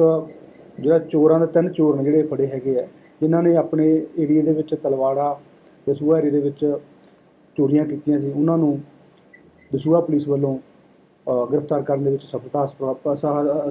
ਇੱਕ ਜਿਹੜਾ ਚੋਰਾਂ ਦੇ ਤਿੰਨ ਚੋਰ ਨੇ ਜਿਹੜੇ ਫੜੇ ਹੈਗੇ ਆ, ਜਿਨ੍ਹਾਂ ਨੇ ਆਪਣੇ ਏਰੀਆ ਦੇ ਵਿੱਚ ਤਲਵਾੜਾ ਦਸੂਹਾ ਏਰੀਆ ਦੇ ਵਿੱਚ ਚੋਰੀਆਂ ਕੀਤੀਆਂ ਸੀ, ਉਹਨਾਂ ਨੂੰ ਦਸੂਹਾ ਪੁਲਿਸ ਵੱਲੋਂ ਗ੍ਰਿਫਤਾਰ ਕਰਨ ਦੇ ਵਿੱਚ ਸਫਲਤਾ ਹਾਸਲ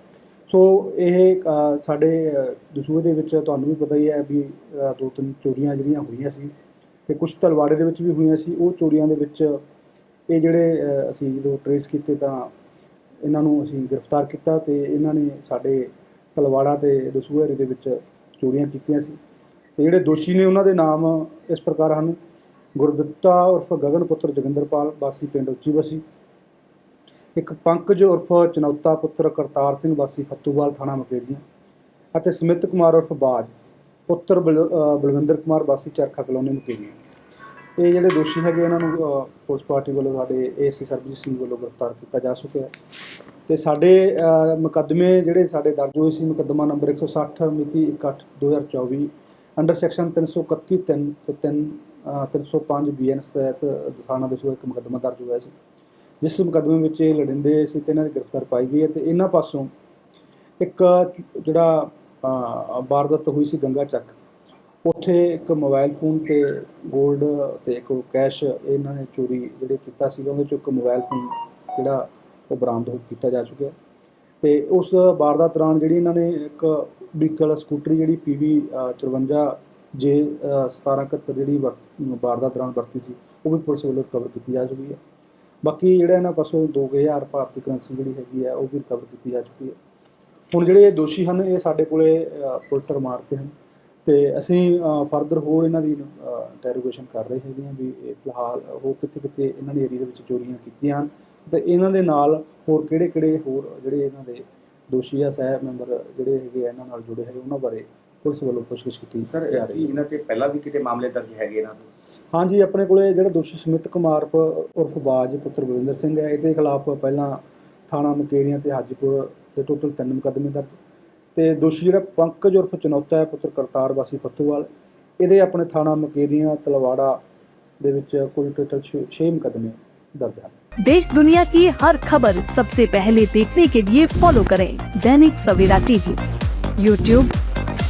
ਸੋ ਇਹ ਸਾਡੇ ਦਸੂਹੇ ਦੇ ਵਿੱਚ ਤੁਹਾਨੂੰ ਵੀ ਪਤਾ ਹੀ ਹੈ ਵੀ ਦੋ ਤਿੰਨ ਚੋਰੀਆਂ ਜਿਹੜੀਆਂ ਹੋਈਆਂ ਸੀ ਤੇ ਕੁਝ ਤਲਵਾੜੇ ਦੇ ਵਿੱਚ ਵੀ ਹੋਈਆਂ ਸੀ, ਉਹ ਚੋਰੀਆਂ ਦੇ ਵਿੱਚ ਇਹ ਜਿਹੜੇ ਅਸੀਂ ਜਦੋਂ ਟਰੇਸ ਕੀਤੇ ਤਾਂ ਇਹਨਾਂ ਨੂੰ ਅਸੀਂ ਗ੍ਰਿਫਤਾਰ ਕੀਤਾ ਤੇ ਇਹਨਾਂ ਨੇ ਸਾਡੇ ਤਲਵਾੜਾ ਤੇ ਦਸੂਹੇ ਦੇ ਵਿੱਚ ਚੋਰੀਆਂ ਕੀਤੀਆਂ ਸੀ। ਤੇ ਜਿਹੜੇ ਦੋਸ਼ੀ ਨੇ ਉਹਨਾਂ ਦੇ ਨਾਮ ਇਸ ਪ੍ਰਕਾਰ ਹਨ, ਗੁਰਦਿੱਤਾ ਉਰਫ ਗਗਨ ਪੁੱਤਰ ਜਗਿੰਦਰਪਾਲ, ਵਾਸੀ ਪਿੰਡ ਉੱਚੀ ਬਸੀ ਇੱਕ ਪੰਕਜ ਉਰਫ ਚਨੌਤਾ ਪੁੱਤਰ ਕਰਤਾਰ ਸਿੰਘ ਵਾਸੀ ਫੱਤੂਵਾਲ ਥਾਣਾ ਮਕੇਰੀਆਂ ਅਤੇ ਸਮਿਤ ਕੁਮਾਰ ਉਰਫ ਬਾਜ ਪੁੱਤਰ ਬਲ- ਬਲਵਿੰਦਰ ਕੁਮਾਰ ਵਾਸੀ ਚਰਖਾ ਕਲੋਨੀ ਮਕੇਰੀਆਂ। ਇਹ ਜਿਹੜੇ ਦੋਸ਼ੀ ਹੈਗੇ ਇਹਨਾਂ ਨੂੰ ਪੁਲਿਸ ਪਾਰਟੀ ਵੱਲੋਂ ਸਾਡੇ ਏਸੀ ਸਰਬਜੀਤ ਸਿੰਘ ਵੱਲੋਂ ਗ੍ਰਿਫਤਾਰ ਕੀਤਾ ਜਾ ਚੁੱਕਿਆ ਹੈ। ਤੇ ਸਾਡੇ ਮੁਕੱਦਮੇ ਜਿਹੜੇ ਸਾਡੇ ਦਰਜ ਹੋਏ ਸੀ, ਮੁਕੱਦਮਾ ਨੰਬਰ 160 ਮਿਤੀ 1 2024 ਅੰਡਰ ਸੈਕਸ਼ਨ 331 3 ਤੇ 3 305 ਬੀਐਨਐਸ ਤਹਿਤ ਥਾਣਾ ਦੇ ਇੱਕ ਮੁਕੱਦਮਾ ਦਰਜ ਹੋਇਆ ਸੀ। ਜਿਸ ਮੁਕੱਦਮੇ ਵਿੱਚ ਇਹ ਲੜਿੰਦੇ ਸੀ ਤੇ ਇਹਨਾਂ ਦੀ ਗ੍ਰਿਫਤਾਰ ਪਾਈ ਗਈ ਹੈ ਤੇ ਇਹਨਾਂ ਪਾਸੋਂ ਇੱਕ ਜਿਹੜਾ ਵਾਰਦਾਤ ਹੋਈ ਸੀ ਗੰਗਾ ਚੱਕ, ਉੱਥੇ ਇੱਕ ਮੋਬਾਈਲ ਫੋਨ ਤੇ 골ਡ ਤੇ ਇੱਕ ਕੈਸ਼ ਇਹਨਾਂ ਨੇ ਚੋਰੀ ਜਿਹੜੇ ਕੀਤਾ ਸੀਗਾ, ਉਹਦੇ ਚੋਂ ਇੱਕ ਮੋਬਾਈਲ ਫੋਨ ਜਿਹੜਾ ਉਹ ਬਰਾਮਦ ਹੋ, ਕੀਤਾ ਜਾ ਚੁੱਕਿਆ ਤੇ ਉਸ ਵਾਰਦਾਤ ਦੌਰਾਨ ਜਿਹੜੀ ਇਹਨਾਂ ਨੇ ਇੱਕ ਵਹੀਕਲ, ਸਕੂਟਰੀ ਜਿਹੜੀ ਪੀਵੀ 54 ਜੇ 1771 ਜਿਹੜੀ ਵਰ- ਵਾਰਦਾਤ ਦੌਰਾਨ ਵਰਤੀ ਸੀ, ਉਹ ਵੀ ਪੁਲਿਸ ਵੱਲੋਂ ਕਵਰ ਕੀਤੀ ਜਾ ਚੁੱਕੀ ਹੈ। ਬਾਕੀ ਜਿਹੜਾ ਇਹਨਾਂ ਪਾਸੋਂ 2000 ਭਾਰਤੀ ਕਰੰਸੀ ਜਿਹੜੀ ਹੈਗੀ ਹੈ ਉਹ ਵੀ ਰਿਕਵਰ ਕੀਤੀ ਜਾ ਚੁੱਕੀ ਹੈ ਹੁਣ ਜਿਹੜੇ ਇਹ ਦੋਸ਼ੀ ਹਨ, ਇਹ ਸਾਡੇ ਕੋਲੇ ਪੁਲਿਸ ਰਿਮਾਂਡ ਤੇ ਹਨ ਤੇ ਅਸੀਂ ਫਰਦਰ ਹੋਰ ਇਹਨਾਂ ਦੀ ਇੰਟਰੋਗੇਸ਼ਨ ਕਰ ਰਹੇ ਹੈਗੇ ਹਾਂ ਵੀ ਇਹ ਫਿਲਹਾਲ ਉਹ ਕਿੱਥੇ ਕਿੱਥੇ ਇਹਨਾਂ ਨੇ ਏਰੀਆ ਦੇ ਵਿੱਚ ਚੋਰੀਆਂ ਕੀਤੀਆਂ ਹਨ ਤੇ ਇਹਨਾਂ ਦੇ ਨਾਲ ਹੋਰ ਕਿਹੜੇ ਕਿਹੜੇ ਹੋਰ ਜਿਹੜੇ ਇਹਨਾਂ ਦੇ ਦੋਸ਼ੀ ਆ ਸਹਿਬ ਮੈਂਬਰ ਜਿਹੜੇ ਹੈਗੇ ਆ, ਇਹਨਾਂ ਨਾਲ ਜੁੜੇ ਹੈਗੇ ਉਹਨਾਂ ਬਾਰੇ ਪੁਲਿਸ ਵੱਲੋਂ ਪੁੱਛਗਿੱਛ ਕੀਤੀ ਸਰ ਜਾ ਕੀ ਰਹੀ ਹੈ ਇਹਨਾਂ ਤੇ ਪਹਿਲਾਂ ਵੀ ਕਿਤੇ ਮਾਮਲੇ ਦਰਜ ਹੈਗੇ ਇਹਨਾਂ ਤੋਂ ਹਾਂਜੀ ਆਪਣੇ ਕੋਲੇ ਜਿਹੜਾ ਦੋਸ਼ੀ ਸਮਿਤ ਕੁਮਾਰ ਪ- ਉਰਫ ਬਾਜ ਪੁੱਤਰ ਬਲਵਿੰਦਰ ਸਿੰਘ ਹੈ ਇਹਦੇ ਖਿਲਾਫ ਪਹਿਲਾਂ ਥਾਣਾ ਮੁਕੇਰੀਆਂ ਤੇ ਹਾਜੀਪੁਰ ਦੇ ਟੋਟਲ ਤਿੰਨ ਮੁਕੱਦਮੇ ਦਰਜ ਤੇ ਦੋਸ਼ੀ ਜਿਹੜਾ ਪੰਕਜ ਉਰਫ ਚਨੌਤਾ ਹੈ ਪੁੱਤਰ ਕਰਤਾਰ ਵਾਸੀ ਫੱਤੂਵਾਲ ਇਹਦੇ ਆਪਣੇ ਥਾਣਾ ਮੁਕੇਰੀਆਂ ਤਲਵਾੜਾ ਦੇ ਵਿੱਚ ਕੁੱਲ ਟੋਟਲ 6 ਮੁਕੱਦਮੇ ਦਰਜ ਹਨ देश दुनिया की हर खबर सबसे पहले देखने के लिए फॉलो करें दैनिक सवेरा टीवी यूट्यूब